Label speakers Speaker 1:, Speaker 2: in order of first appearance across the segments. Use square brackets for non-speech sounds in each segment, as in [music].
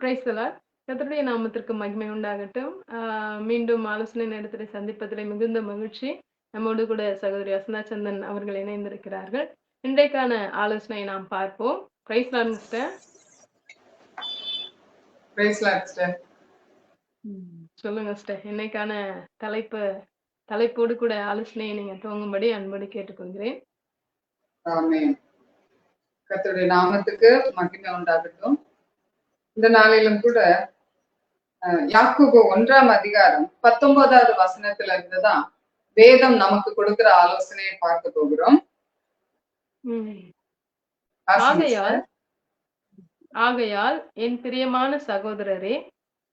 Speaker 1: பிரைஸ்தலார் கர்த்தருடைய நாமத்திற்கு மகிமை உண்டாகட்டும். மீண்டும் ஆலோசனை நேரத்திலே சந்திப்பதிலே மிகுந்த மகிழ்ச்சி. நம்மோடு கூட சகோதரி வசந்தா சந்தன் அவர்கள் இணைந்திருக்கிறார்கள். இன்றைக்கான ஆலோசனை நாம் பார்ப்போம். பிரைஸ்லார் மிஸ்டர் சொல்லுங்க சிஸ்டர் இன்னைக்கான தலைப்பு தலைப்போடு கூட ஆலோசனையை நீங்க துவங்கும்படி அன்போடு கேட்டுக்கொள்கிறேன்.
Speaker 2: ஆமென். கர்த்தருடைய நாமத்துக்கு மகிமை உண்டாகட்டும். இந்த நாளிலும் கூட யாக்கோபு ஒன்றாம் அதிகாரம் பத்தொன்பதாவது வசனத்துல இருந்துதான் வேதம் நமக்கு கொடுக்கிற ஆலோசனையை பார்க்க போகிறோம்
Speaker 1: ஆகையால். ஆகையால் என் பிரியமான சகோதரரே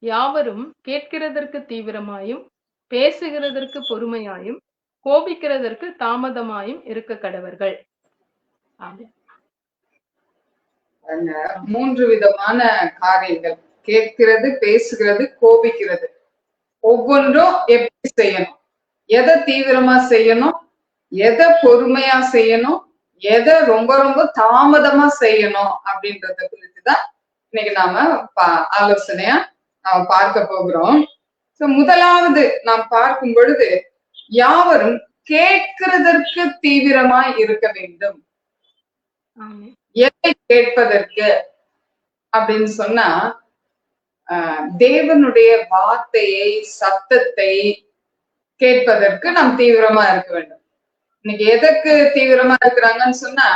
Speaker 1: யாவரும் கேட்கிறதற்கு தீவிரமாயும் பேசுகிறதற்கு பொறுமையாயும் கோபிக்கிறதற்கு தாமதமாயும் இருக்க கடவர்கள் ஆமென்.
Speaker 2: மூன்று விதமான காரியங்கள். கேட்கிறது பேசுகிறது கோபிக்கிறது. ஒவ்வொன்றும் எப்படி செய்யணும்? எதை தீவிரமா செய்யணும்? எதை பொறுமையா செய்யணும்? எதை ரொம்ப ரொம்ப தாமதமா செய்யணும் அப்படின்றத குறித்துதான் இன்னைக்கு நாம பா- ஆலோசனையா பார்க்க போகிறோம். சோ முதலாவது நாம் பார்க்கும் பொழுது யாவரும் கேட்கிறதற்கு தீவிரமாய் இருக்க வேண்டும். எதை கேட்பதற்கு அப்படின்னு சொன்னா ஆஹ் தேவனுடைய வார்த்தையை சத்தத்தை கேட்பதற்கு நாம் தீவிரமா இருக்க வேண்டும். இன்னைக்கு எதற்கு தீவிரமா இருக்கிறாங்கன்னு சொன்னா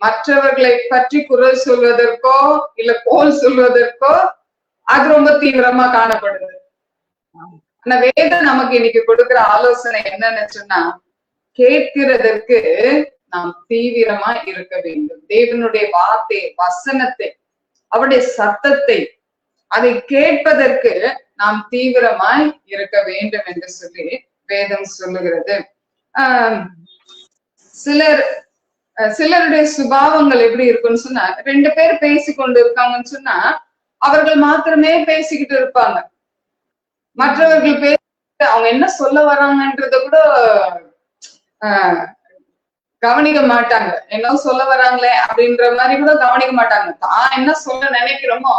Speaker 2: மற்றவர்களை பற்றி குரல் சொல்வதற்கோ இல்ல கோல் சொல்வதற்கோ அது ரொம்ப தீவிரமா காணப்படுது. ஆனா வேதம் நமக்கு இன்னைக்கு கொடுக்கிற ஆலோசனை என்னன்னு சொன்னா கேட்கிறதற்கு நாம் தீவிரமா இருக்க வேண்டும். தேவனுடைய வார்த்தை வசனத்தை அவருடைய சத்தத்தை அதை கேட்பதற்கு நாம் தீவிரமாய் இருக்க வேண்டும் என்று சொல்லி வேதம் சொல்லுகிறது. ஆஹ் சிலர் அஹ் சிலருடைய சுபாவங்கள் எப்படி இருக்குன்னு சொன்னா ரெண்டு பேர் பேசி கொண்டு இருக்காங்கன்னு சொன்னா அவர்கள் மாத்திரமே பேசிக்கிட்டு இருப்பாங்க. மற்றவர்கள் பேச அவங்க என்ன சொல்ல வராங்கன்றத கூட ஆஹ் கவனிக்க மாட்டாங்க. என்ன சொல்ல வராங்களே அப்படின்ற மாதிரி கூட கவனிக்க மாட்டாங்க. தான் என்ன சொல்ல நினைக்கிறோமோ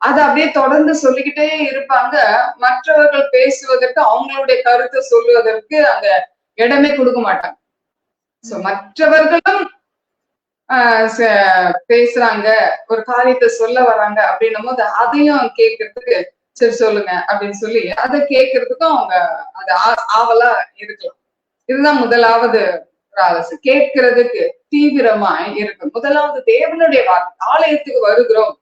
Speaker 2: அதை அப்படியே தொடர்ந்து சொல்லிக்கிட்டே இருப்பாங்க. மற்றவர்கள் பேசுவதற்கு அவங்களுடைய கருத்தை சொல்லுவதற்கு அங்க இடமே கொடுக்க மாட்டாங்க. சோ மற்றவர்களும் ஆஹ் ச- பேசுறாங்க ஒரு காரியத்தை சொல்ல வராங்க அப்படின்னும் போது அதையும் கேட்கறதுக்கு சரி சொல்லுங்க அப்படின்னு சொல்லி அதை கேட்கறதுக்கும் அவங்க அது ஆ- ஆவலா இருக்கலாம். இதுதான் முதலாவது கேட்கிறதுக்கு தீவிரமாய் இருக்கு. முதலாவது தேவனுடைய வார்த்தை ஆலயத்துக்கு வருகிறோம்.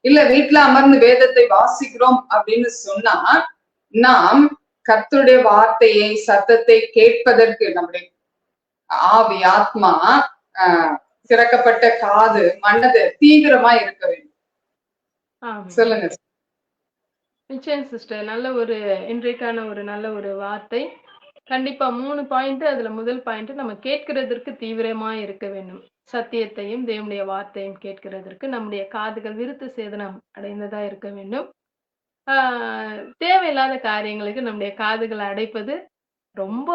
Speaker 2: இல்ல வீட்டுல அமர்ந்து வேதத்தை வாசிக்கிறோம் அப்படின்னு சொன்னா நாம் கர்த்தருடைய வார்த்தையை சத்தத்தை கேட்பதற்கு நம்முடைய ஆவி ஆத்மா ஆஹ் திறக்கப்பட்ட காது மனது தீவிரமா இருக்க வேண்டும். சொல்லுங்க.
Speaker 1: நிச்சயம் சிஸ்டர். நல்ல ஒரு இன்றைக்கான ஒரு நல்ல ஒரு வார்த்தை. கண்டிப்பா மூணு பாயிண்ட் அதுல முதல் பாயிண்ட் நம்ம கேட்கிறதற்கு தீவிரமா இருக்க வேண்டும். சத்தியத்தையும் தேவனுடைய வார்த்தையும் கேட்கிறதற்கு நம்முடைய காதுகள் விருத்து சேதனம் அடைந்ததா இருக்க வேண்டும். ஆஹ் தேவையில்லாத காரியங்களுக்கு நம்முடைய காதுகளை அடைப்பது ரொம்ப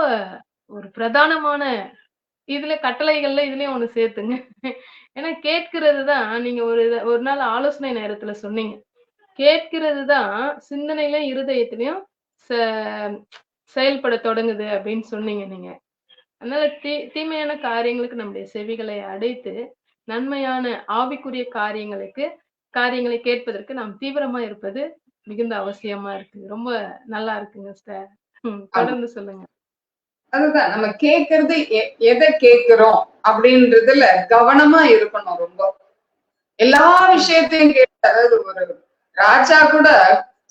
Speaker 1: ஒரு பிரதானமான இதுல கட்டளைகள்ல இதுலயும் ஒண்ணு சேர்த்துங்க. ஏன்னா கேட்கிறது தான் நீங்க ஒரு ஒரு நாள் ஆலோசனை நேரத்துல சொன்னீங்க. கேட்கிறது தான் சிந்தனையிலும் இருதயத்திலையும் ச- செயல்பட தொடங்குது அப்படின்னு சொன்னீங்க நீங்க. அதனால தீ தீமையான காரியங்களுக்கு நம்முடைய செவிகளை அடைத்து நன்மையான ஆவிக்குரிய காரியங்களுக்கு காரியங்களை கேட்பதற்கு நாம் தீவிரமா இருப்பது மிகுந்த அவசியமா இருக்கு. ரொம்ப நல்லா இருக்குங்க சார் தொடர்ந்து சொல்லுங்க.
Speaker 2: அதுதான் நம்ம கேட்கறது எ- எதை கேட்கிறோம் அப்படின்றதுல கவனமா இருக்கணும் ரொம்ப. எல்லா விஷயத்தையும் கேட்டு அதாவது ஒரு ராஜா கூட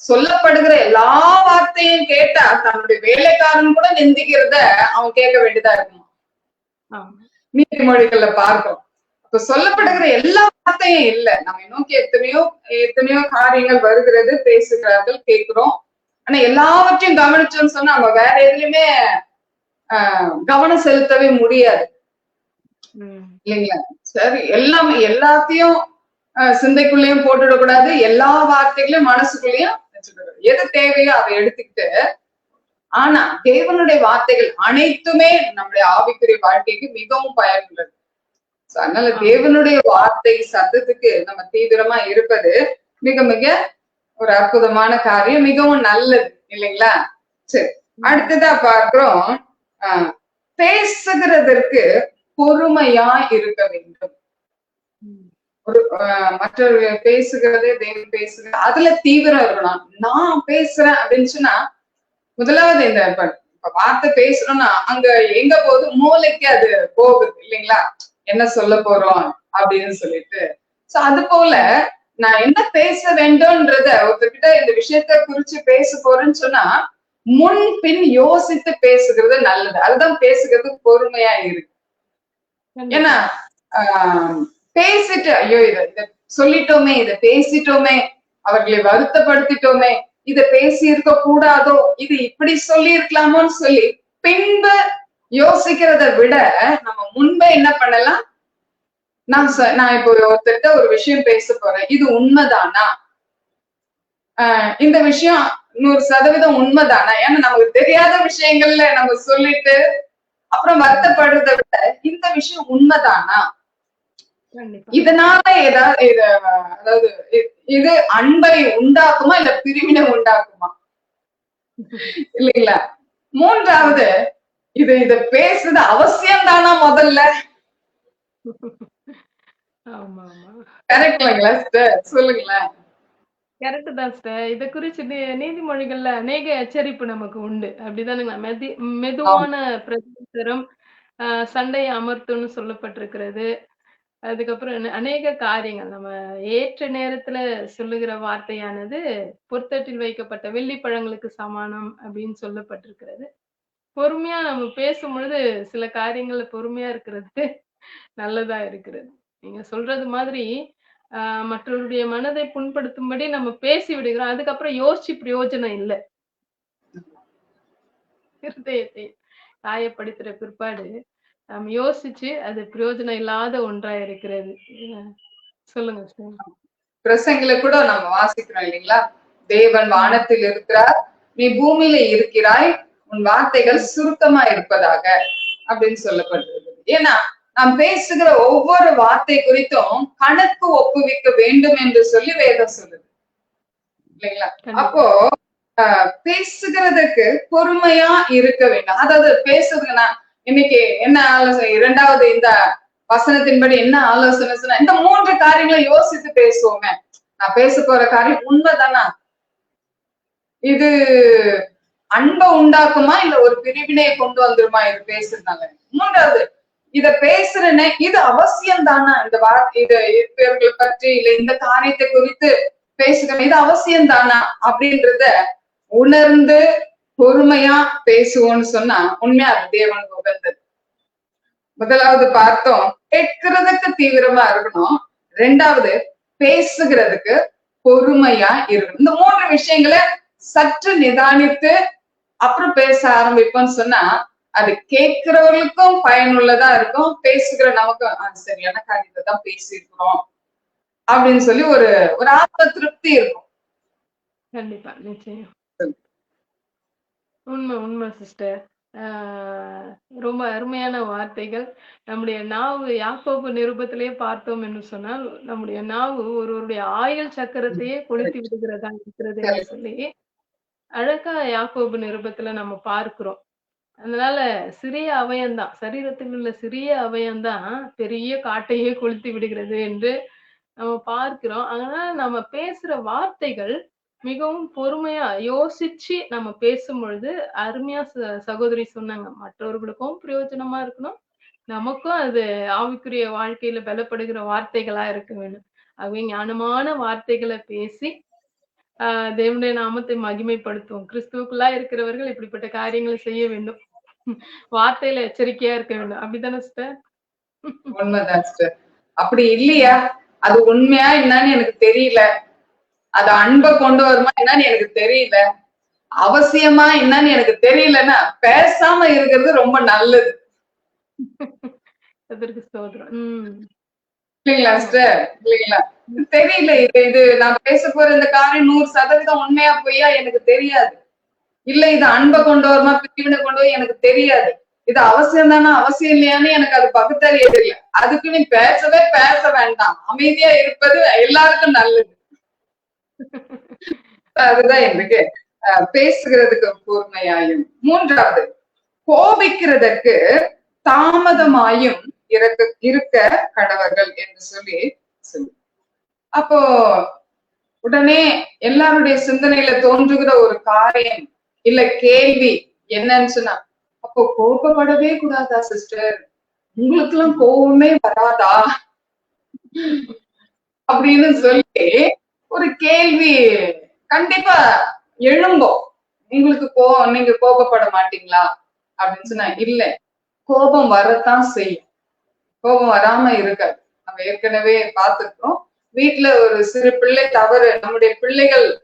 Speaker 2: சொல்லப்படுகிற எல்லா வார்த்தையும் கேட்டா தன்னுடைய வேலைக்காரன் கூட நிந்திக்கிறத அவன் கேட்க வேண்டியதா இருக்குமா. நீதிமொழிகள்ல பார்க்கிறோம் அப்ப சொல்லப்படுகிற எல்லா வார்த்தையும் இல்ல. நம்ம நோக்கி எத்தனையோ எத்தனையோ காரியங்கள் வருகிறது பேசுகிறார்கள் கேட்கிறோம். ஆனா எல்லாவற்றையும் கவனிச்சோம்னு சொன்னா நம்ம வேற எதுலயுமே ஆஹ் கவனம் செலுத்தவே முடியாது. இல்லைங்களா? சரி எல்லாமே எல்லாத்தையும் சிந்தைக்குள்ளேயும் போட்டுடக்கூடாது. எல்லா வார்த்தைகளையும் மனசுக்குள்ளேயும் வச்சுக்கூடாது எது தேவையோ அதை எடுத்துக்கிட்டு ஆனா தேவனுடைய வார்த்தைகள் அனைத்துமே நம்முடைய ஆவிக்குரிய வாழ்க்கைக்கு மிகவும் பயனுள்ளது. அதனால தேவனுடைய வார்த்தை சத்தத்துக்கு நம்ம தீவிரமா இருப்பது மிக மிக ஒரு அற்புதமான காரியம் மிகவும் நல்லது. இல்லைங்களா? சரி அடுத்ததா பார்க்கிறோம். ஆஹ், பேசுகிறதற்கு பொறுமையா இருக்க வேண்டும். ஒரு ஆஹ், பேசுகிறது தேவன் பேசுகிறது அதுல தீவிரம் இருக்கணும். நான் பேசுறேன் அப்படின்னு சொன்னா முதலாவது இந்த வார்த்தை பேசுறோம்னா அங்க எங்க போகுது? மூளைக்கு அது போகுது இல்லைங்களா? என்ன சொல்ல போறோம் அப்படின்னு சொல்லிட்டு. சோ அது போல நான் என்ன பேச வேண்டும்ன்றத ஒருத்தர்கிட்ட இந்த விஷயத்த குறிச்சு பேச போறேன்னு சொன்னா முன் பின் யோசித்து பேசுகிறது நல்லது. அதுதான் பேசுகிறது பொறுமையா இருக்கு. ஏன்னா ஆஹ், பேசிட்டு ஐயோ இத சொல்லிட்டோமே இத பேசிட்டோமே அவர்களை வருத்தப்படுத்திட்டோமே இத பேசி இருக்க கூடாதோ இது இப்படி சொல்லி இருக்கலாமோன்னு சொல்லி பின்பு யோசிக்கிறத விட நம்ம முன்பே என்ன பண்ணலாம்? நான் நான் இப்போ ஒருத்தர்கிட்ட ஒரு விஷயம் பேச போறேன். இது உண்மைதானா? ஆஹ் இந்த விஷயம் நூறு சதவீதம் உண்மைதானா? ஏன்னா நமக்கு தெரியாத விஷயங்கள்ல நம்ம சொல்லிட்டு அப்புறம் வருத்தப்படுறதை விட இந்த விஷயம் உண்மைதானா? இதனால ஏதாவது இது அதாவது இது அன்பை உண்டாக்குமா இல்ல பிரிவினை உண்டாக்குமா? இல்லைங்களா? மூன்றாவது இது இத பேசுறது அவசியம் தானா முதல்ல கரெக்ட் இல்லைங்களா sister? சொல்லுங்களேன்.
Speaker 1: கரெக்ட் தான் சிஸ்டர் இத குறிச்சு நீதிமொழிகள்ல அநேக எச்சரிப்பு நமக்கு உண்டு. அப்படிதானுங்களா? மெதி மெதுவான பிரதித்தரம் சண்டையை அமர்த்தும்னு சொல்லப்பட்டிருக்கிறது. அதுக்கப்புறம் அநேக காரியங்கள். நம்ம ஏற்ற நேரத்துல சொல்லுகிற வார்த்தையானது பொற்தட்டில் வைக்கப்பட்ட வெள்ளிப்பழங்களுக்கு சமானம் அப்படின்னு சொல்லப்பட்டிருக்கிறது. பொறுமையா நம்ம பேசும் பொழுது சில காரியங்கள்ல பொறுமையா இருக்கிறது நல்லதா இருக்கிறது. நீங்க சொல்றது மாதிரி ஆஹ் மற்றவருடைய மனதை புண்படுத்தும்படி நம்ம பேசி விடுகிறோம். அதுக்கப்புறம் யோசிச்சு பிரயோஜனம் இல்லை. இருதயத்தை காயப்படுத்துற பிற்பாடு நம்ம யோசிச்சு அது பிரயோஜனம் இல்லாத ஒன்றா இருக்கிறது. சொல்லுங்க சார்
Speaker 2: பிரசங்களை கூட நம்ம வாசிக்கிறோம் இல்லைங்களா? தேவன் வானத்தில் இருக்கிறார் நீ பூமியில இருக்கிறாய் உன் வார்த்தைகள் சுருக்கமா இருப்பதாக அப்படின்னு சொல்லப்பட்டிருக்குது. ஏன்னா நாம் பேசுகிற ஒவ்வொரு வார்த்தை குறித்தும் கணக்கு ஒப்புவிக்க வேண்டும் என்று சொல்லி வேதம் சொல்லுது. இல்லைங்களா. அப்போ ஆஹ், பேசுகிறதுக்கு பொறுமையா இருக்க வேண்டும். அதாவது பேசுறதுக்கு நான் இன்னைக்கு என்ன ஆலோசனை? இரண்டாவது இந்த வசனத்தின்படி என்ன ஆலோசனை? சொன்னா இந்த மூன்று காரியங்களை யோசித்து பேசுவோமே. நான் பேச போற காரியம் உண்மைதானா? இது அன்பை உண்டாக்குமா இல்ல ஒரு பிரிவினையை கொண்டு வந்துருமா இது பேசுறதுனால? மூன்றாவது இத பேசுறேனே இது அவசியம் தானா இந்த வார்த்தை இது இவர்களை பற்றி இல்ல இந்த காரியத்தை குறித்து பேசுகிறேன் இது அவசியம் தானா அப்படின்றத உணர்ந்து பொறுமையா பேசுவோம்னு சொன்னா உண்மையா அது தேவனுக்கு உகந்தது. முதலாவது பார்த்தோம் கேட்கிறதுக்கு தீவிரமா இருக்கணும். ரெண்டாவது பேசுகிறதுக்கு பொறுமையா இருக்கணும். இந்த மூன்று விஷயங்களை சற்று நிதானித்து அப்புறம் பேச ஆரம்பிப்போம்னு சொன்னா அது கேட்கிறவர்களுக்கும் பயனுள்ளதா இருக்கும் பேசுகிற நமக்கும் அது சரியான காரியத்தை தான் பேசியிருக்கிறோம். அப்படின்னு சொல்லி ஒரு ஒரு ஆத்ம திருப்தி இருக்கும்.
Speaker 1: கண்டிப்பா நிச்சயம். உண்மை உண்மை சிஸ்டர் ரொம்ப அருமையான வார்த்தைகள். நம்முடைய நாவு யாக்கோப்பு நிருபத்திலேயே பார்த்தோம் என்று சொன்னால் நம்முடைய நாவு ஒருவருடைய ஆயுள் சக்கரத்தையே கொளுத்தி விடுகிறதா இருக்கிறது என்று சொல்லி அழகா யாக்கோபு நிருபத்துல நம்ம பார்க்கிறோம். அதனால சிறிய அவயம்தான் சரீரத்தில் உள்ள சிறிய அவயம்தான் பெரிய காட்டையே கொளுத்தி விடுகிறது என்று நம்ம பார்க்கிறோம். அதனால நம்ம பேசுற வார்த்தைகள் மிகவும் பொறுமையா யோசிச்சு நம்ம பேசும் பொழுது அருமையா சகோதரி சொன்னாங்க. மற்றவர்களுக்கும் பிரயோஜனமா இருக்கணும். நமக்கும் அது ஆவிக்குரிய வாழ்க்கையில பலப்படுகிற வார்த்தைகளா இருக்க வேண்டும். ஆகவே ஞானமான வார்த்தைகளை பேசி ஆஹ் தேவனுடைய நாமத்தை மகிமைப்படுத்துவோம். கிறிஸ்துவுக்குள்ளா இருக்கிறவர்கள் இப்படிப்பட்ட காரியங்களை செய்ய வேண்டும். வார்த்தையில எச்சரிக்கையா இருக்க வேண்டும். அப்படித்தானே சிஸ்டர்?
Speaker 2: உண்மைதான் சிஸ்டர். அப்படி இல்லையா? அது உண்மையா என்னன்னு எனக்கு தெரியல. அது அன்பை கொண்டு வருமா என்னன்னு எனக்கு தெரியல. அவசியமா என்னன்னு எனக்கு தெரியலன்னா பேசாம இருக்கிறது ரொம்ப நல்லது. இல்லைங்களா சிஸ்டர் இல்லைங்களா தெரியல இது இது நான் பேச போற இந்த காரியம் நூறு சதவீதம் உண்மையா பொய்யா எனக்கு தெரியாது. இல்ல இது அன்பை கொண்டு வருமா பிரிவினை கொண்டு வரும் எனக்கு தெரியாது. இது அவசியம் தானே அவசியம் இல்லையான்னு எனக்கு அது பகுத்தறிய தெரியும் அதுக்கு நீ பேசவே பேச வேண்டாம். அமைதியா இருப்பது எல்லாருக்கும் நல்லது. அதுதான் எனக்கு பேசுகிறதுக்கு கூர்மையாயும். மூன்றாவது கோபிக்கிறதற்கு தாமதமாயும் இருக்க இருக்க கடவர்கள் என்று சொல்லி சொல்லு. அப்போ உடனே எல்லாருடைய சிந்தனையில தோன்றுகிற ஒரு காரியம் இல்ல கேள்வி என்னன்னு சொன்னா அப்போ கோபப்படவே கூடாதா சிஸ்டர் உங்களுக்கு எல்லாம் கோபமே வராதா? அப்படின்னு சொல்லி ஒரு கேள்வி. கண்டிப்பா எழும்பும். உங்களுக்கு கோ நீங்க கோபப்பட மாட்டீங்களா? அப்படின்னு சொன்னா இல்ல. கோபம் வரத்தான் செய்யும். கோபம் வராம இருக்காது. நம்ம ஏற்கனவே பார்த்திருக்கோம் வீட்டுல ஒரு சிறு பிள்ளை தவறு நம்முடைய பிள்ளைகள்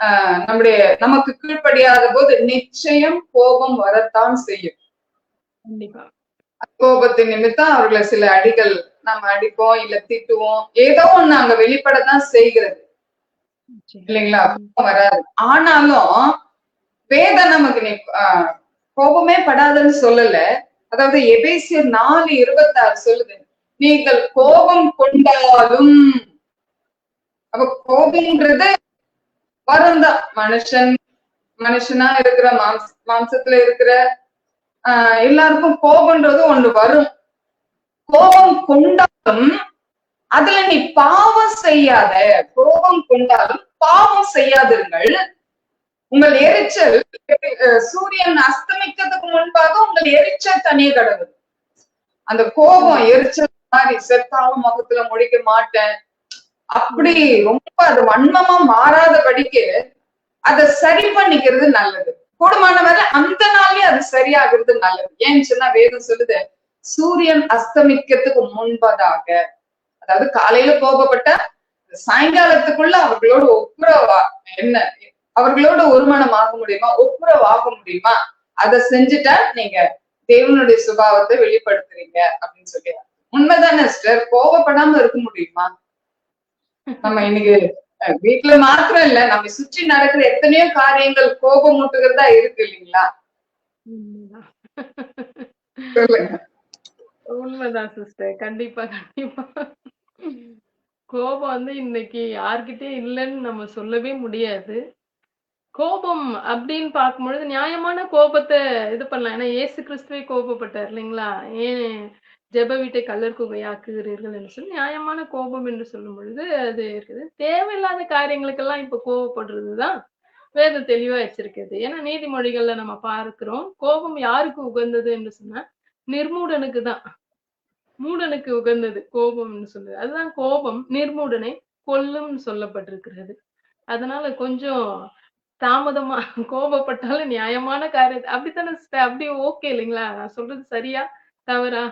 Speaker 2: ஆஹ் நம்முடைய நமக்கு கீழ்ப்படியாத போது நிச்சயம் கோபம் வரத்தான் செய்யும். கோபத்தின் நிமித்தம் அவர்களை சில அடிகள் நம்ம அடிப்போம் இல்ல திட்டுவோம். ஏதோ ஒண்ணு அங்க வெளிப்படத்தான் செய்கிறது. இல்லைங்களா? வராது. ஆனாலும் வேதம் நமக்கு நீ ஆஹ் கோபமே படாதுன்னு சொல்லல. அதாவது எபேசியர் நாலு இருபத்தாறு சொல்லுது நீங்கள் கோபம் கொண்டாலும் அப்ப கோபம்ன்றது வரும்தான் மனுஷன் மனுஷனா இருக்கிற மாம்ச மாம்சத்துல இருக்கிற ஆஹ் எல்லாருக்கும் கோபம்ன்றது ஒண்ணு வரும். கோபம் கொண்டாலும் அதுல நீ பாவம் செய்யாத கோபம் கொண்டாலும் பாவம் செய்யாதீர்கள் உங்கள் எரிச்சல் சூரியன் அஸ்தமிக்கிறதுக்கு முன்பாக உங்கள் எரிச்சல் தனியே கடவுள் அந்த கோபம் எரிச்சல் மாதிரி செத்தாலும் முகத்துல முடிக்க மாட்டேன். அப்படி ரொம்ப அது வன்மமா மாறாதபடிக்கு அதை சரி பண்ணிக்கிறது நல்லது. கூடுமானவரை அந்த நாள்லயே அது சரியாகிறது நல்லது. ஏன்னு சொன்னா வேதம் சொல்லுது சூரியன் அஸ்தமிக்கிறதுக்கு முன்பதாக அதாவது காலையில கோபப்பட்ட சாயங்காலத்துக்குள்ள அவர்களோட ஒப்புரவா என்ன? அவர்களோட ஒருமனம் ஆக முடியுமா? ஒப்புரவாக முடியுமா? அதை செஞ்சுட்டா நீங்க தேவனுடைய சுபாவத்தை வெளிப்படுத்துறீங்க அப்படின்னு சொல்லி. உண்மைதானே சிஸ்டர்? கோபப்படாம இருக்க முடியுமா? நம்ம இன்னைக்கு வீட்டுல மாத்திரம் இல்ல நம்ம சுற்றி நடக்கிற எத்தனையோ காரியங்கள் கோபம் மூட்டுகிறதா இருக்கு இல்லைங்களா?
Speaker 1: உண்மைதான். சிஸ்டர் கண்டிப்பா கண்டிப்பா. கோபம் வந்து இன்னைக்கு யார்கிட்டயும் இல்லைன்னு நம்ம சொல்லவே முடியாது. கோபம் அப்படின்னு பார்க்கும்பொழுது நியாயமான கோபத்தை இது பண்ணலாம். ஏன்னா ஏசு கிறிஸ்துவே கோபப்பட்டார் இல்லைங்களா? ஏன் ஜெப வீட்டை கல்லர் குகையாக்குகிறீர்கள் என்று சொல்லி நியாயமான கோபம் என்று சொல்லும் பொழுது அது இருக்குது. தேவையில்லாத காரியங்களுக்கெல்லாம் இப்ப கோபப்படுறதுதான் வேதம் தெளிவா வச்சிருக்குது ஏன்னா நீதிமொழிகள்ல நம்ம பார்க்கிறோம் கோபம் யாருக்கு உகந்தது என்று சொன்னா நிர்மூடனுக்கு தான் மூடனுக்கு உகந்தது கோபம்னு சொல்லுது அதுதான் கோபம் நிர்மூடனை கொல்லும்னு சொல்லப்பட்டிருக்கிறது. அதனால கொஞ்சம் தாமதமா கோபப்பட்டாலும் நியாயமான காரியம். அப்படித்தானே அப்படி ஓகே இல்லைங்களா? நான் சொல்றது சரியா? தவறா?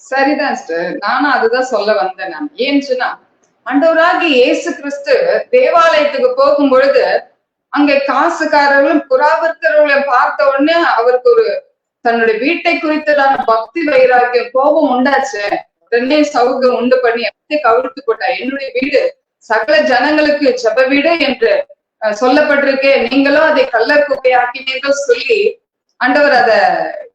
Speaker 2: சரிதான் சிஸ்டர் நானும் அதுதான் சொல்ல வந்தேன் நான். ஏன்னு சொன்னா ஆண்டவராகி இயேசு கிறிஸ்து தேவாலயத்துக்கு போகும் பொழுது அங்கே காசுக்காரர்களும் புறாவிற்கிறவர்களையும் பார்த்த உடனே அவருக்கு ஒரு தன்னுடைய வீட்டை குறித்ததான பக்தி வைராக்கியம் கோபம் உண்டாச்சு. ரெண்டையும் சௌகம் உண்டு பண்ணி எப்படி கவிழ்த்து போட்டா என்னுடைய வீடு சகல ஜனங்களுக்கு ஜெப வீடு என்று சொல்லப்பட்டிருக்கேன் சொல்லப்பட்டிருக்கே. நீங்களும் அதை கள்ள குப்பையாக்கினீர்கள் சொல்லி ஆண்டவர் அத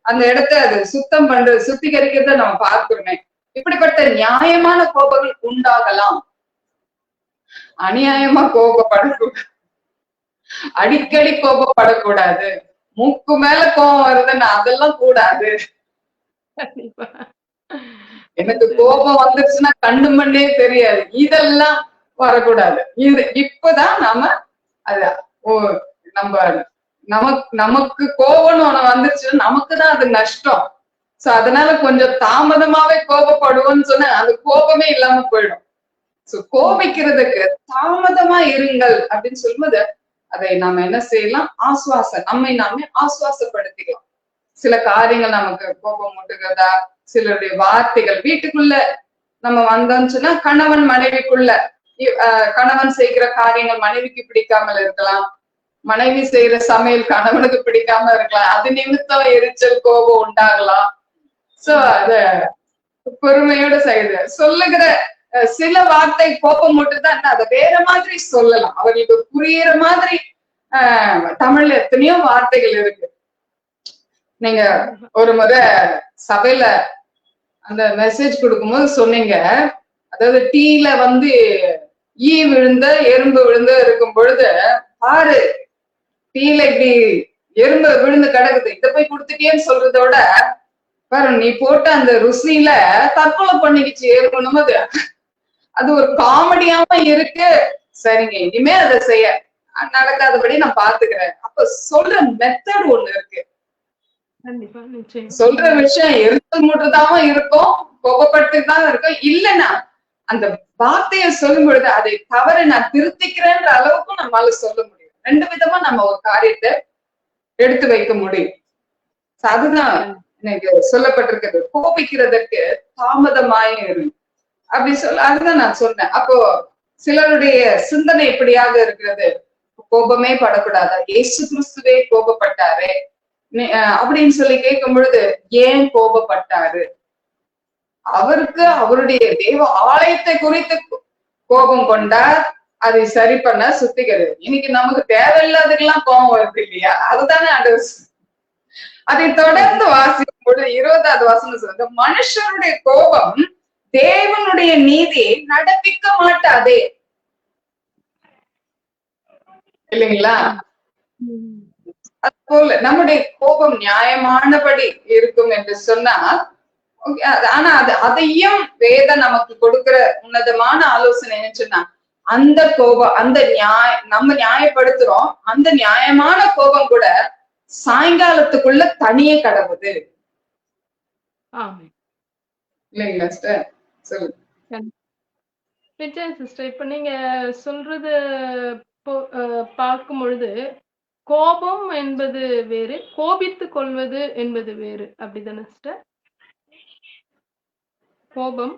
Speaker 2: அந்த இடத்த அது சுத்தம் பண்றது சுத்திகரிக்கிறத நம்ம பார்க்கிறோமே இப்படிப்பட்ட நியாயமான கோபங்கள் உண்டாகலாம். அநியாயமா கோபப்படக்கூடாது. அடிக்கடி கோபப்படக்கூடாது. மூக்கு மேல கோபம் வருதுன்னு அதெல்லாம் கூடாது. எனக்கு கோபம் வந்துருச்சுன்னா கண்டு மண்ணே தெரியாது. இதெல்லாம் வரக்கூடாது. இது இப்பதான் நாம அத ஓ நம்ம நமக்கு நமக்கு கோபம்னு ஒண்ணு வந்துருச்சுன்னா நமக்கு தான் அது நஷ்டம். சோ அதனால கொஞ்சம் தாமதமாவே கோபப்படுவோம்னு சொன்னா அந்த கோபமே இல்லாம போயிடும். சோ கோபிக்கிறதுக்கு தாமதமா இருங்கள் அப்படின்னு சொல்லும்போது அதை நாம என்ன செய்யலாம்? ஆசுவாசம் நம்மை நாமே ஆசுவாசப்படுத்திக்கலாம். சில காரியங்கள் நமக்கு கோபம் முட்டுகிறதா சிலருடைய வார்த்தைகள் வீட்டுக்குள்ள நம்ம வந்தோம்னு சொன்னா கணவன் மனைவிக்குள்ள கணவன் செய்கிற காரியங்கள் மனைவிக்கு பிடிக்காமல் இருக்கலாம். மனைவி செய்யற சமையல் கணவனுக்கு பிடிக்காம இருக்கலாம். அது நிமித்தம் எரிச்சல் கோபம் உண்டாகலாம். சோ அத பொறுமையோட செய்யுது சொல்லுகிற சில வார்த்தை கோபம் மட்டும் தான் அதை வேற மாதிரி சொல்லலாம். அவர்களுக்கு புரியுற மாதிரி ஆஹ் தமிழ்ல எத்தனையோ வார்த்தைகள் இருக்கு. நீங்க ஒரு முறை சபையில அந்த மெசேஜ் கொடுக்கும்போது சொன்னீங்க. அதாவது டீல வந்து ஈ விழுந்த எறும்பு விழுந்த இருக்கும் பொழுது பாரு டீல இப்படி எறும்பு விழுந்து கிடக்குது. இத போய் கொடுத்துட்டியேன்னு சொல்றதோட பாரு நீ போட்ட அந்த ருசியில தற்கொலை பண்ணிக்கிச்சு எறும்பு அது அது ஒரு காமெடியாவும் இருக்கு. சரிங்க இனிமே அதை செய்ய. நடக்காதபடி நான் பாத்துக்கிறேன். அப்ப சொல்ற மெத்தட் ஒண்ணு இருக்கு. சொல்ற விஷயம் எரிச்சல் மூட்டுதாவும் இருக்கும் கோபப்பட்டு தான் இருக்கும். இல்லைன்னா அந்த வார்த்தையை சொல்லும் பொழுது அதை தவறு நான் திருத்திக்கிறேன்ற அளவுக்கு நம்மளால சொல்ல முடியும். ரெண்டு விதமா நம்ம ஒரு காரியத்தை எடுத்து வைக்க முடியும். அதுதான் எனக்கு சொல்லப்பட்டிருக்கிறது கோபிக்கிறதற்கு தாமதமாயும் இரு அப்படி சொல்ல அதுதான் நான் சொன்னேன். அப்போ சிலருடைய சிந்தனை எப்படியாக இருக்கிறது? கோபமே படக்கூடாதா? ஏசு கிறிஸ்துவே கோபப்பட்டாரே. அப்படின்னு சொல்லி கேட்கும் பொழுது ஏன் கோபப்பட்டாரு? அவருக்கு அவருடைய தெய்வ ஆலயத்தை குறித்து கோபம் கொண்டார் அதை சரி பண்ண சுத்திக்கிறது இன்னைக்கு நமக்கு தேவையில்லாததுக்கெல்லாம் கோபம் வருது இல்லையா? அதுதானே ஆண்டவர் அதை தொடர்ந்து வாசிக்கும் பொழுது இருபதாவது வாசனம் சொல்றது மனுஷனுடைய கோபம் தேவனுடைய நீதியை நடப்பிக்க மாட்டாதே. இல்லைங்களா. அதுபோல நம்முடைய கோபம் நியாயமானபடி இருக்கும் என்று சொன்னால் ஆனா அது அதையும் வேத நமக்கு கொடுக்கிற உன்னதமான ஆலோசனை என்ன சொன்னா அந்த கோபம் அந்த நியாய நம்ம நியாயப்படுத்துறோம் அந்த நியாயமான கோபம் கூட சாயங்காலத்துக்குள்ள தனியே கடவுது. இல்லைங்களா சார்
Speaker 1: நிச்சயம் சிஸ்டர் இப்ப நீங்க சொல்றது பார்க்கும் பொழுது கோபம் என்பது வேறு கோபித்துக் கொள்வது என்பது வேறு. அப்படிதானே சிஸ்டர்? கோபம்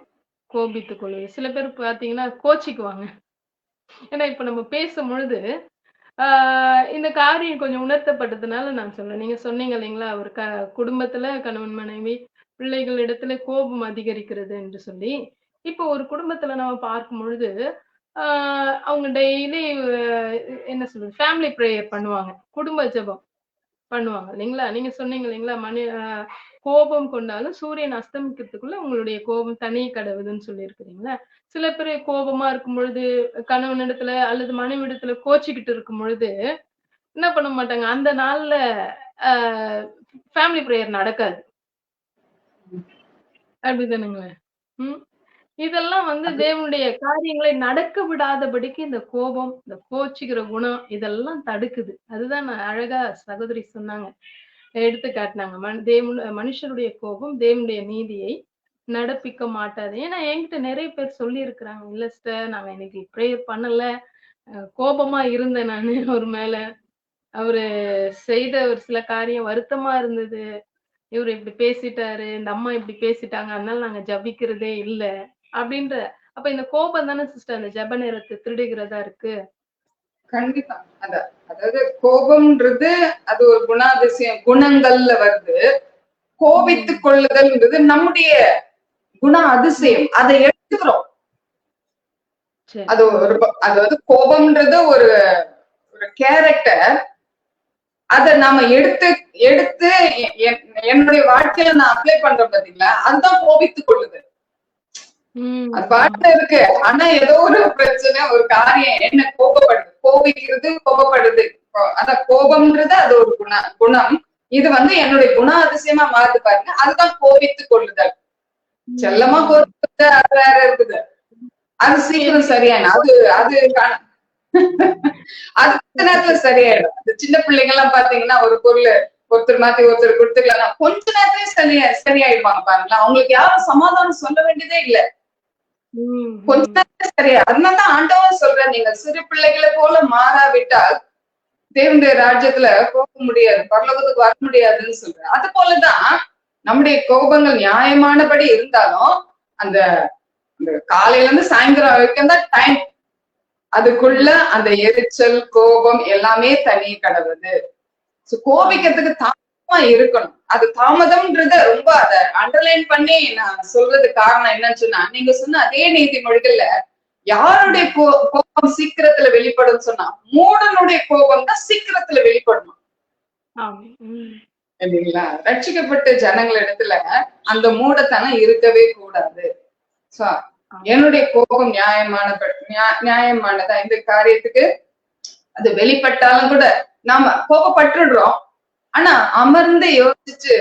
Speaker 1: கோபித்துக் கொள்வது. சில பேர் பாத்தீங்கன்னா கோச்சிக்குவாங்க. ஏன்னா இப்ப நம்ம பேசும் பொழுது ஆஹ் இந்த காரியம் கொஞ்சம் உணர்த்தப்பட்டதுனால நான் சொல்றேன். நீங்க சொன்னீங்க இல்லைங்களா ஒரு க குடும்பத்துல கணவன் மனைவி பிள்ளைகள் இடத்துல கோபம் அதிகரிக்கிறது என்று சொல்லி இப்போ ஒரு குடும்பத்துல நம்ம பார்க்கும் பொழுது அவங்க டெய்லி என்ன சொல்றது ஃபேமிலி ப்ரேயர் பண்ணுவாங்க. குடும்ப ஜெபம் பண்ணுவாங்க இல்லைங்களா? நீங்க சொன்னீங்க இல்லைங்களா? மணி கோபம் கொண்டாலும் சூரியன் அஸ்தமிக்கிறதுக்குள்ள உங்களுடைய கோபம் தனி கடவுதுன்னு சொல்லி இருக்கிறீங்களா சில பேர் கோபமா இருக்கும் பொழுது கணவன் இடத்துல அல்லது மனைவி இடத்துல கோச்சிக்கிட்டு இருக்கும் பொழுது என்ன பண்ண மாட்டாங்க? அந்த நாள்ல ஃபேமிலி ப்ரேயர் நடக்காது. அப்படிதானுங்களே ம்? இதெல்லாம் வந்து தேவனுடைய காரியங்களை நடக்க விடாதபடிக்கு இந்த கோபம் இந்த கோச்சிக்கிற குணம் இதெல்லாம் தடுக்குது. அதுதான் நான் அழகா சகோதரி சொன்னாங்க. எடுத்து காட்டினாங்க. மன் தேவன் மனுஷருடைய கோபம் தேவனுடைய நீதியை நடப்பிக்க மாட்டாது. ஏன்னா என்கிட்ட நிறைய பேர் சொல்லி இருக்கிறாங்க இல்ல சிஸ்டர் நாங்க இன்னைக்கு ப்ரேயர் பண்ணல. கோபமா இருந்தேன் நானு. [laughs] அவர் மேல அவரு செய்த ஒரு சில காரியம் வருத்தமா இருந்தது. இவரு இப்படி பேசிட்டாரு இந்த அம்மா இப்படி பேசிட்டாங்க அதனால நாங்க ஜபிக்கிறதே இல்ல அப்படின்ற அப்ப இந்த கோபம் தானே சிஸ்டர் அந்த ஜப நேரத்தை திருடுகிறதா இருக்கு?
Speaker 2: கண்டிப்பா. அத அதாவது கோபம்ன்றது அது ஒரு குணாதிசயம் குணங்கள்ல வருது. கோபித்துக் கொள்ளுதல்ன்றது நம்முடைய குண அதிசயம் அதை எடுத்துக்கிறோம். அது ஒரு அதாவது கோபம்ன்றது ஒரு ஒரு கேரக்டர் அத நாம எடுத்து எடுத்து என்னுடைய வாழ்க்கையில நான் அப்ளை பண்றேன் பாத்தீங்களா? அதுதான் கோபித்துக் கொள்ளுது அது பாட்டுல இருக்கு. ஆனா ஏதோ ஒரு பிரச்சனை ஒரு காரியம் என்ன கோபப்படுது? கோபிக்கிறது கோபப்படுது. அதான் கோபம்ன்றது அது ஒரு குண குணம். இது வந்து என்னுடைய குண அதிசயமா மாறுது பாருங்க. அதுதான் கோபித்து கொள்ளுதல். செல்லமா கோபித்து வேற இருக்குது. அது சீக்கிரம் சரியாயிடும். அது அது [laughs] அது நேரத்துல சரியாயிடும். சின்ன பிள்ளைங்க எல்லாம் பாத்தீங்கன்னா ஒரு பொருள் ஒருத்தர் மாத்தி ஒருத்தர் கொடுத்துக்கலாம் கொஞ்ச நேரத்திலே சரியா சரியாயிடுவாங்க பாருங்களேன். அவங்களுக்கு யாரும் சமாதானம் சொல்ல வேண்டியதே இல்ல. கொஞ்ச நேரத்துல சரியா அதனாலதான் ஆண்டவன் சொல்றேன் நீங்க சிறு பிள்ளைகளை போல மாறாவிட்டால் தேவனுடைய ராஜ்யத்துல போக முடியாது பரலோகத்துக்கு வர முடியாதுன்னு சொல்றேன் அது போலதான் நம்முடைய கோபங்கள் நியாயமானபடி இருந்தாலும் அந்த அந்த காலையில இருந்து சாயந்தரம் வரைக்கும் தான் டைம் அதுக்குள்ள அந்த எரிச்சல் கோபம் எல்லாமே தனி கடவுது சோ கோபிக்கிறதுக்கு தாமதமா இருக்கணும். அது தாமதம்ன்றத ரொம்ப அத அண்டர்லைன் பண்ணி நான் சொல்றது காரணம் என்னன்னு சொன்னா நீங்க சொன்ன அதே நீதிமொழிகள்ல யாருடைய கோ- கோபம் சீக்கிரத்துல வெளிப்படும் சொன்னா மூடனுடைய கோபம் தான் சீக்கிரத்துல வெளிப்படணும். இல்லைங்களா? ரட்சிக்கப்பட்ட ஜனங்களிடத்துல அந்த மூடத்தனம் இருக்கவே கூடாது. சோ என்னுடைய கோபம் நியாயமான நியாயமானதா? இந்த காரியத்துக்கு அது வெளிப்பட்டாலும் கூட நாம கோபப்பட்டுடுறோம். ஆனா அமர்ந்து யோசிச்சு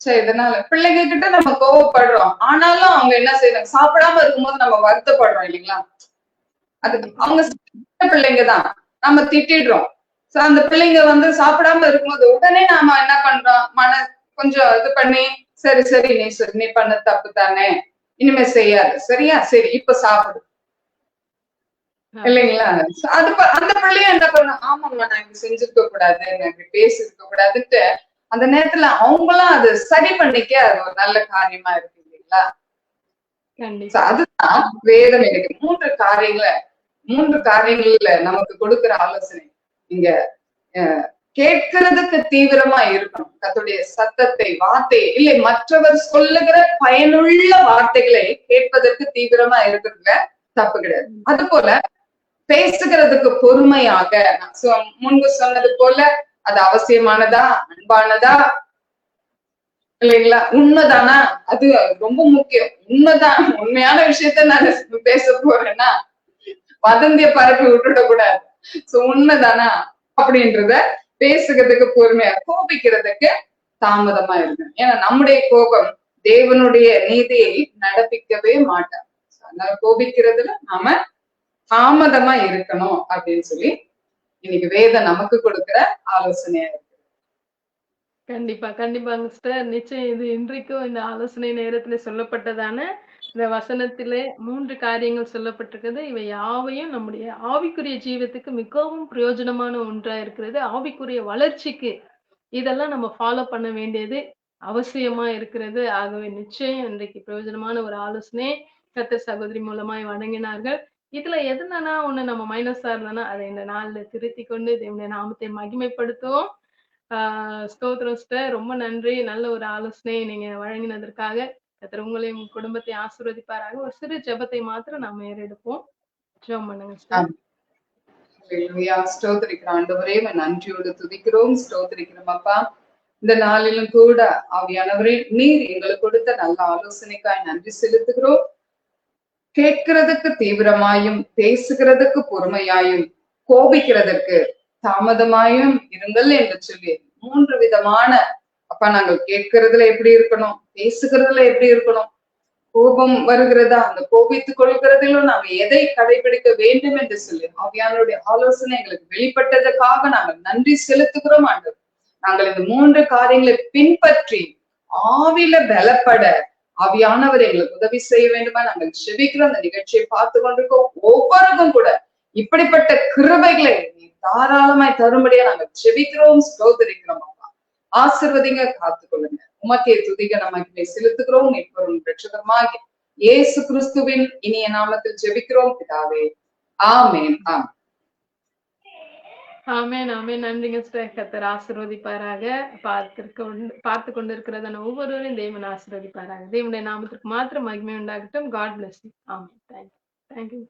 Speaker 2: சரி இதனால பிள்ளைங்க கிட்ட நம்ம கோவப்படுறோம் ஆனாலும் அவங்க என்ன செய்யறாங்க சாப்பிடாம இருக்கும்போது நம்ம வருத்தப்படுறோம் இல்லைங்களா? அது அவங்க பிள்ளைங்க தான் நம்ம திட்டிடுறோம். சோ அந்த பிள்ளைங்க வந்து சாப்பிடாம இருக்கும்போது உடனே நாம என்ன பண்றோம்? மன கொஞ்சம் இது பண்ணி சரி சரி நீ சரி நீ பண்ண தப்பு தானே இனிமே செய்யாது. சரியா? சரி இப்ப சாப்பிடு. இல்லைங்களா? அது அந்த பிள்ளையும் என்ன பண்ணும்? ஆமாம்மா நான் இப்படி செஞ்சிருக்க கூடாது நான் இப்படி பேசிருக்க கூடாதுன்ட்டு அந்த நேரத்துல அவங்களும் அது சரி பண்ணிக்க அது ஒரு நல்ல காரியமா இருக்கு இல்லைங்களா? அதுதான் வேதம் எனக்கு. மூன்று காரியங்கள மூன்று காரியங்கள்ல நமக்கு கொடுக்கிற ஆலோசனை. இங்க கேட்கறதுக்கு தீவிரமா இருக்கணும். கத்துடைய சத்தத்தை வார்த்தையை இல்லை மற்றவர் சொல்லுகிற பயனுள்ள வார்த்தைகளை கேட்பதற்கு தீவிரமா இருக்கிறதுல தப்பு கிடையாது. அது போல பேசுகிறதுக்கு பொறுமையாக முன்பு சொன்னது போல அது அவசியமானதா அன்பானதா? இல்லைங்களா? உண்மைதானா? அது ரொம்ப முக்கியம். உண்மைதான். உண்மையான விஷயத்த நான் பேச போறேன்னா வதந்திய பரப்பி விட்டுட கூடாது சோ உண்மைதானா? அப்படின்றத பேசுகிறதுக்கு பொறுமையா கோபிக்கிறதுக்கு தாமதமா இருக்கணும் ஏன்னா நம்முடைய கோபம் தேவனுடைய நீதியை நடப்பிக்கவே மாட்டார் அதனால கோபிக்கிறதுல நாம தாமதமா இருக்கணும் அப்படின்னு சொல்லி இன்னைக்கு வேத நமக்கு கொடுக்கிற ஆலோசனையா இருக்கு.
Speaker 1: கண்டிப்பா கண்டிப்பாங்க சிஸ்டர் நிச்சயம் இது இன்றைக்கும் இந்த ஆலோசனை நேரத்துல சொல்லப்பட்டதான இந்த வசனத்திலே மூன்று காரியங்கள் சொல்லப்பட்டிருக்கிறது. இவை யாவையும் நம்முடைய ஆவிக்குரிய ஜீவத்துக்கு மிகவும் பிரயோஜனமான ஒன்றா இருக்கிறது. ஆவிக்குரிய வளர்ச்சிக்கு இதெல்லாம் நம்ம ஃபாலோ பண்ண வேண்டியது அவசியமா இருக்கிறது. ஆகவே நிச்சயம் இன்றைக்கு பிரயோஜனமான ஒரு ஆலோசனை கத்த சகோதரி மூலமாய் வணங்கினார்கள். இதுல எதுனா ஒண்ணு நம்ம மைனஸா இருந்தனா அதை இந்த நாள்ல திருத்தி கொண்டு தேவனுடைய நாமத்தை மகிமைப்படுத்துவோம். ஆஹ் ஸ்தோத்திரம் ரொம்ப நன்றி. நல்ல ஒரு ஆலோசனை நீங்க வழங்கினதற்காக. கர்த்தர் உங்களையும் குடும்பத்தை ஆசிர்வதிப்பாராக. ஒரு சிறு ஜெபத்தை மாத்திரம் நாம ஏறெடுப்போம். ஜெபம் பண்ணுங்க
Speaker 2: ஸ்டோத்திரிக்கிற ஆண்டவரே நன்றியோடு துதிக்கிறோம். ஸ்டோத்திரிக்கிறோம் அப்பா. இந்த நாளிலும் கூட ஆவியானவரே நீர் எங்களுக்கு கொடுத்த நல்ல ஆலோசனைக்காய் நன்றி செலுத்துகிறோம். கேட்கிறதுக்கு தீவிரமாயும் பேசுகிறதுக்கு பொறுமையாயும் கோபிக்கிறதற்கு தாமதமாயும் இருங்கள் என்று சொல்லி மூன்று விதமான அப்ப நாங்கள் கேட்கறதுல எப்படி இருக்கணும்? பேசுகிறதுல எப்படி இருக்கணும்? கோபம் வருகிறதா? அந்த கோபித்துக் கொள்கிறதிலும் நாங்க எதை கடைபிடிக்க வேண்டும் என்று சொல்லி ஆவியானுடைய ஆலோசனை எங்களுக்கு வெளிப்பட்டதற்காக நாங்கள் நன்றி செலுத்துகிறோம் ஆண்டவர். நாங்கள் இந்த மூன்று காரியங்களை பின்பற்றி ஆவில பலப்பட ஆவியானவர் எங்களுக்கு உதவி செய்ய வேண்டுமா? நாங்கள் செபிக்கிறோம் அந்த நிகழ்ச்சியை பார்த்து கொண்டிருக்கோம். ஒவ்வொருக்கும் கூட இப்படிப்பட்ட கிருபைகளை நீ தாராளமாய் தரும்படியா நாங்கள் செபிக்கிறோம் ஸ்தோத்தரிக்கிறோம் ஆசிர்வதிங்க காத்துக்கொள்ளுங்க. உமக்கே துதிக நமக்கு செலுத்துகிறோம். இப்பொருள் ரட்சகமாகி இயேசு கிறிஸ்துவின் இனிய நாமத்தில் ஜெபிக்கிறோம். பிதாவே ஆமேன் ஆம்
Speaker 1: ஆமென் ஆமென். நன்றிங்க கத்தர் ஆசிர்வதிப்பாராக. பார்த்திருக்க பார்த்து கொண்டிருக்கிறதான ஒவ்வொருவரையும் தேவன் ஆசிர்வதிப்பாராக. தேவனுடைய நாமத்திற்கு மாத்திரம் மகிமை உண்டாகட்டும். God bless amen. Thank you thank you